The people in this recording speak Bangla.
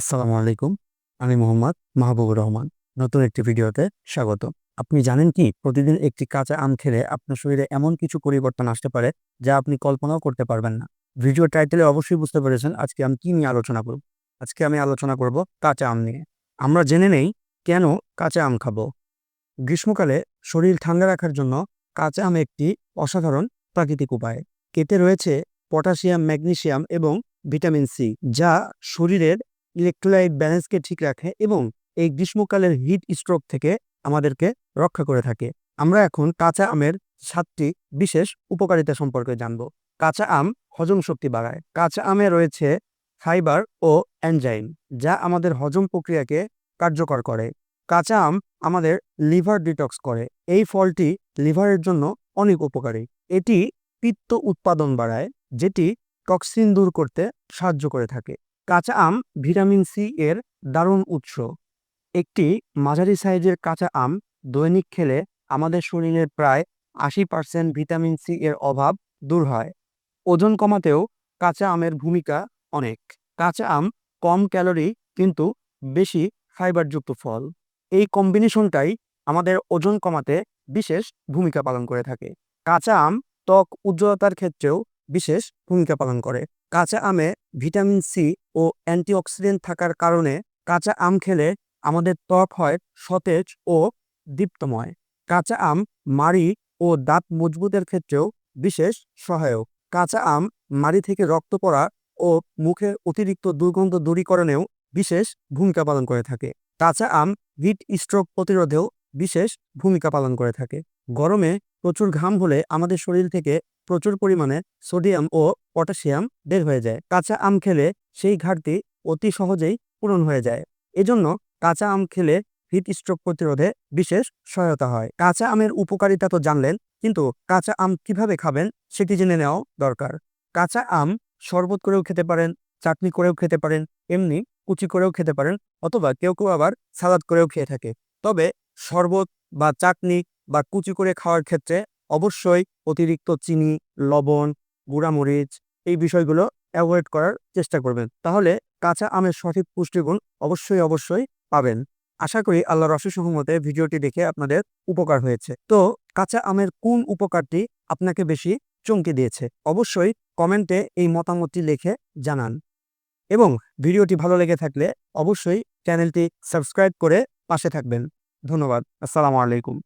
আসসালামু আলাইকুম। আমি মোহাম্মদ মাহবুবুর রহমান। নতুন একটি ভিডিওতে স্বাগত। আপনি জানেন কি, প্রতিদিন একটি কাঁচা আম খেলে আপনার শরীরে এমন কিছু পরিবর্তন আসতে পারে যা আপনি কল্পনাও করতে পারবেন না। ভিডিও টাইটেলে অবশ্যই বুঝতে পেরেছেন আজকে আমি কি নিয়ে আলোচনা করব। আজকে আমি আলোচনা করব কাঁচা আম নিয়ে। আমরা জেনে নেই কেন কাঁচা আম খাব। গ্রীষ্মকালে শরীর ঠান্ডা রাখার জন্য কাঁচা আম একটি অসাধারণ প্রাকৃতিক উপায়। এতে রয়েছে পটাশিয়াম, ম্যাগনেশিয়াম এবং ভিটামিন সি যা শরীরের ইলেকট্রোলাইট ব্যালেন্সকে ঠিক রাখে এবং এই গ্রীষ্মকালের হিট স্ট্রোক থেকে আমাদেরকে রক্ষা করে থাকে। আমরা এখন কাঁচা আমের সাতটি বিশেষ উপকারিতা সম্পর্কে জানব। কাঁচা আম হজম শক্তি বাড়ায়। কাঁচা আমে রয়েছে ফাইবার ও এনজাইম, যা আমাদের হজম প্রক্রিয়াকে কার্যকর করে। কাঁচা আম আমাদের লিভার ডিটক্স করে। এই ফলটি লিভারের জন্য অনেক উপকারী। এটি পিত্ত উৎপাদন বাড়ায়, যেটি টক্সিন দূর করতে সাহায্য করে থাকে। কাঁচা আম ভিটামিন সি এর দারুণ উৎস। একটি মাঝারি সাইজের কাঁচা আম দৈনিক খেলে আমাদের শরীরের প্রায় আশি পার্সেন্ট ভিটামিন সি এর অভাব দূর হয়। ওজন কমাতেও কাঁচা আমের ভূমিকা অনেক। কাঁচা আম কম ক্যালোরি কিন্তু বেশি ফাইবারযুক্ত ফল। এই কম্বিনেশনটাই আমাদের ওজন কমাতে বিশেষ ভূমিকা পালন করে থাকে। কাঁচা আম ত্বক উজ্জ্বলতার ক্ষেত্রেও বিশেষ ভূমিকা পালন করে। কাঁচা আমে ভিটামিন সি ও অ্যান্টিঅক্সিডেন্ট থাকার কারণে কাঁচা আম খেলে আমাদের ত্বক হয় সতেজ ও দীপ্তময়। কাঁচা আম মাড়ি ও দাঁত মজবুতের ক্ষেত্রেও বিশেষ সহায়ক। কাঁচা আম মাড়ি থেকে রক্ত পড়া ও মুখে অতিরিক্ত দুর্গন্ধ দূরীকরণেও বিশেষ ভূমিকা পালন করে থাকে। কাঁচা আম হিট স্ট্রোক প্রতিরোধেও বিশেষ ভূমিকা পালন করে থাকে। গরমে প্রচুর ঘাম হলে আমাদের শরীর থেকে প্রচুর পরিমাণে সোডিয়াম ও পটাশিয়াম বের হয়ে যায়। কাঁচা আম খেলে সেই ঘাটতি অতি সহজেই পূরণ হয়ে যায়। এজন্য কাঁচা আম খেলে হিট স্ট্রোক প্রতিরোধে বিশেষ সহায়তা হয়। কাঁচা আমের উপকারিতা তো জানলেন, কিন্তু কাঁচা আম কীভাবে খাবেন সেটি জেনে নেওয়াও দরকার। কাঁচা আম শরবত করেও খেতে পারেন, চাটনি করেও খেতে পারেন, এমনি কুচি করেও খেতে পারেন, অথবা কেউ কেউ আবার সালাদ করেও খেয়ে থাকে। তবে শরবত বা চাটনি বা কুচি করে খাওয়ার ক্ষেত্রে অবশ্যই অতিরিক্ত চিনি, লবণ, গুঁড়ামরিচ এই বিষয়গুলো অ্যাভয়েড করার চেষ্টা করবেন। তাহলে কাঁচা আমের সঠিক পুষ্টিগুণ অবশ্যই অবশ্যই পাবেন। আশা করি আল্লাহ রসুল সহমতে ভিডিওটি দেখে আপনাদের উপকার হয়েছে। তো কাঁচা আমের কোন উপকারটি আপনাকে বেশি চমকে দিয়েছে? অবশ্যই কমেন্টে এই মতামতটি লিখে জানান। এবং ভিডিওটি ভালো লেগে থাকলে অবশ্যই চ্যানেলটি সাবস্ক্রাইব করে পাশে থাকবেন। ধন্যবাদ। আসসালামু আলাইকুম।